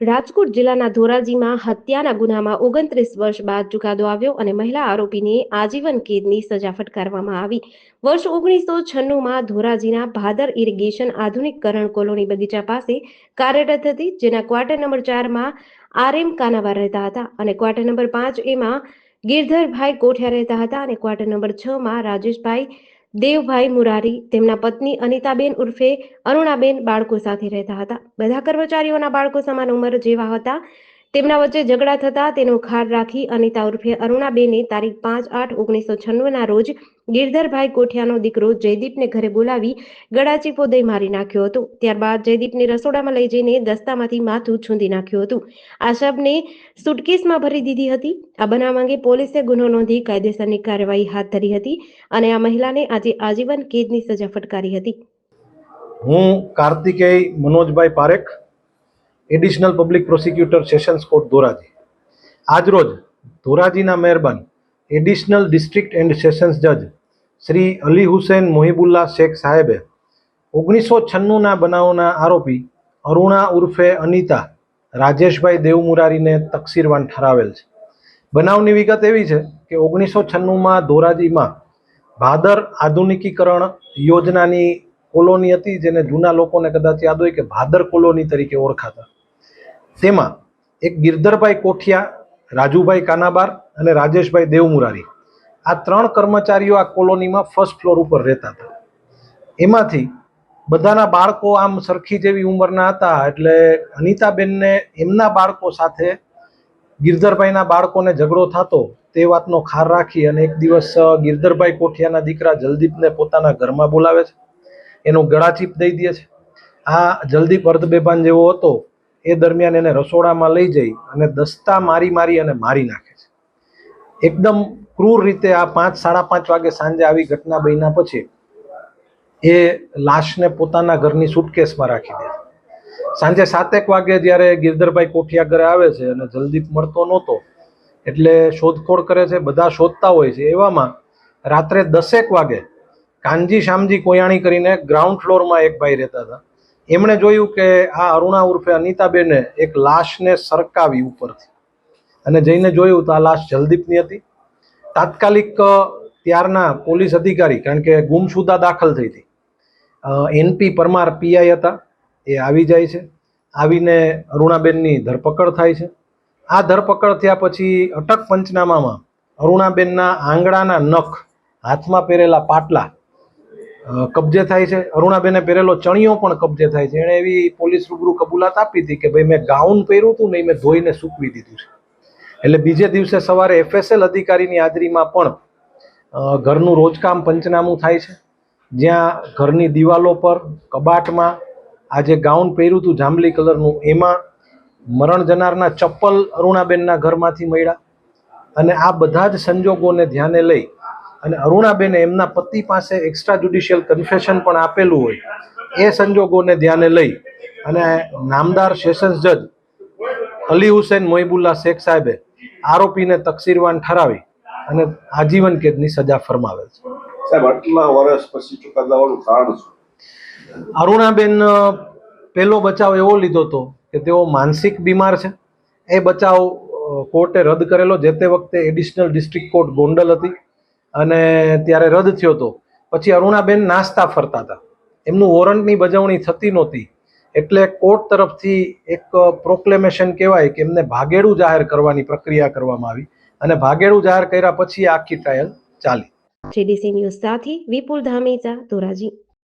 રાજકોટ જિલ્લાના ધોરાજીમાં હત્યાના ગુનામાં ઓગણત્રીસ વર્ષ બાદ ચુકાદો આવ્યો અને મહિલા આરોપીને આજીવન કેદની સજા ફટકારવામાં આવી. વર્ષ ઓગણીસો છન્નુંમાં ધોરાજીના ભાદર ઇરિગેશન આધુનિકકરણ કોલોની બગીચા પાસે કાર્યરત હતી, જેના ક્વાર્ટર નંબર ચારમાં આર એમ કાનાવાર રહેતા હતા અને ક્વાર્ટર નંબર પાંચ એમાં ગિરધરભાઈ કોઠિયા રહેતા હતા અને ક્વાર્ટર નંબર છ માં રાજેશભાઈ દેવભાઈ મુરારી તેમના પત્ની અનિતાબેન ઉર્ફે અરુણાબેન બાળકો સાથે રહેતા હતા. બધા કર્મચારીઓના બાળકો સમાન ઉંમર જેવા હતા. તેમના વચ્ચે ઝઘડા થતા તેનો ખાર રાખી અનિતા ઉર્ફે અરુણાબેને તારીખ પાંચ આઠ ઓગણીસો છન્નુંના રોજ ગિરધરભાઈ કોઠિયાનો દીકરો જયદીપને ઘરે બોલાવી ગળાચીપો દઈ મારી નાખ્યો હતો. ત્યારબાદ જયદીપને રસોડામાં લઈ જઈને દસ્તામાંથી માથું છૂંદી નાખ્યું હતું. આ શબને સુટકેસમાં ભરી દીધી હતી. આ બનાવ અંગે પોલીસે ગુનો નોંધી કાયદેસરની કાર્યવાહી હાથ ધરી હતી અને આ મહિલાને આજે આજીવન કેદની સજા ફટકારી હતી. હું Kartikeya Manojbhai Parekh additional public prosecutor sessions court Dhoraji. આજરોજ ધોરાજીના મહેરબાન એડિશનલ ડિસ્ટ્રિક્ટ એન્ડ સેશન્સ જજ શ્રી અલી હુસેન મોહિબુલ્લા શેખ સાહેબે ઓગણીસો છન્નુંના બનાવના આરોપી અરુણા ઉર્ફે અનિતા રાજેશભાઈ દેવમુરારીને તકસીરવાન ઠરાવેલ છે. બનાવની વિગત એવી છે કે ઓગણીસો છન્નુંમાં ધોરાજીમાં ભાદર આધુનિકીકરણ યોજનાની કોલોની હતી જેને જૂના લોકોને કદાચ યાદ હોય કે ભાદર કોલોની તરીકે ઓળખાતા. તેમાં એક ગિરધરભાઈ કોઠિયા, રાજુભાઈ કાનાબાર અને રાજેશભાઈ દેવમુરારી. આ ત્રણ કર્મચારીઓ આ કોલોનીમાં ફર્સ્ટ ફ્લોર ઉપર રહેતા હતા. એમાંથી બધાના બાળકો આમ સરખી જેવી ઉંમરના હતા એટલે અનિતાબેનને એમના બાળકો સાથે ગિરધરભાઈના બાળકોને ઝઘડો થતો તે વાતનો ખાર રાખી અને એક દિવસ ગિરધરભાઈ કોઠિયાના દીકરા જલદીપને પોતાના ઘરમાં બોલાવે છે. એનું ગળાચીપ દઈ દે છે. આ જલદીપ અર્ધબેભાન જેવો હતો, એ દરમિયાન એને રસોડામાં લઈ જઈ અને દસ્તા મારી મારી અને મારી નાખે છે. એકદમ ક્રૂર રીતે આ પાંચ, સાડા પાંચ વાગે સાંજે આવી ઘટના બન્યા પછી એ લાશને પોતાના ઘરની સુટકેસમાં રાખી દે. સાંજે સાતેક વાગે જ્યારે ગિરધરભાઈ કોઠિયા ઘરે આવે છે અને જલદીપ મળતો નહોતો, એટલે શોધખોળ કરે છે, બધા શોધતા હોય છે. એવામાં રાત્રે દસેક વાગે કાનજી શામજી કોયાણી કરીને ગ્રાઉન્ડ ફ્લોરમાં એક ભાઈ રહેતા હતા. એમણે જોયું કે આ અરુણા ઉર્ફે અનિતાબેને એક લાશને સરકાવી ઉપરથી. અને જઈને જોયું તો આ લાશ જલદીપની હતી. તાત્કાલિક ત્યારના પોલીસ અધિકારી, કારણ કે ગુમસુદા દાખલ થઈ હતી. એનપી પરમાર પીઆઈ હતા. એ આવી જાય છે. આવીને અરુણાબેનની ધરપકડ થાય છે. આ ધરપકડ થયા પછી અટક પંચનામામાં અરુણાબેનના આંગળાના નખ હાથમાં પહેરેલા પાટલા કબજે થાય છે. અરુણાબેને પહેરેલો ચણિયો પણ કબજે થાય છે. એણે એવી પોલીસ રૂબરૂ કબૂલાત આપી હતી કે ભાઈ મેં ગાઉન પહેર્યું હતું ને મેં ધોઈને સૂકવી દીધું છે. એટલે બીજે દિવસે સવારે એફએસએલ અધિકારીની હાજરીમાં પણ ઘરનું રોજકામ પંચનામું થાય છે. જ્યાં ઘરની દિવાલો પર, કબાટમાં આ જે ગાઉન પહેર્યું હતું જાંબલી કલરનું, એમાં મરણ જનારના ચપ્પલ અરુણાબેનના ઘરમાંથી મળ્યા. અને આ બધા જ સંજોગોને ધ્યાને લઈ અને અરુણાબેને એમના પતિ પાસે એક્સ્ટ્રા જ્યુડિશિયલ કન્ફેશન પણ આપેલું હોય એ સંજોગોને ધ્યાને લઈ અને નામદાર સેશન્સ જજ અલી હુસેન મોહિબુલ્લા શેખ સાહેબે આરોપીને તકસીરવાન ઠરાવી અને આજીવન કેદની સજા ફરમાવેલ છે. સાહેબ આટલા વર્ષ પછી કારણ શું? અરુણાબેન પહેલો બચાવ એવો લીધો હતો કે તેઓ માનસિક બીમાર છે. એ બચાવ કોર્ટે રદ કરેલો. જે તે વખતે એડિશનલ ડિસ્ટ્રિક્ટ કોર્ટ ગોંડલ હતી. અને ત્યારે રદ થયો હતો. પછી અરુણાબેન નાસ્તા ફરતા હતા. એમનું વોરંટની બજવણી થતી નહોતી. એટલે કોર્ટ તરફથી એક પ્રોક્લેમેશન કહેવાય કે એમને ભાગેડું જાહેર કરવાની પ્રક્રિયા કરવામાં આવી અને ભાગેડું જાહેર કર્યા પછી આખી ટ્રાયલ ચાલી. જેડીસી ન્યૂઝ સાથે વિપુલ ધામેચા ધોરાજી.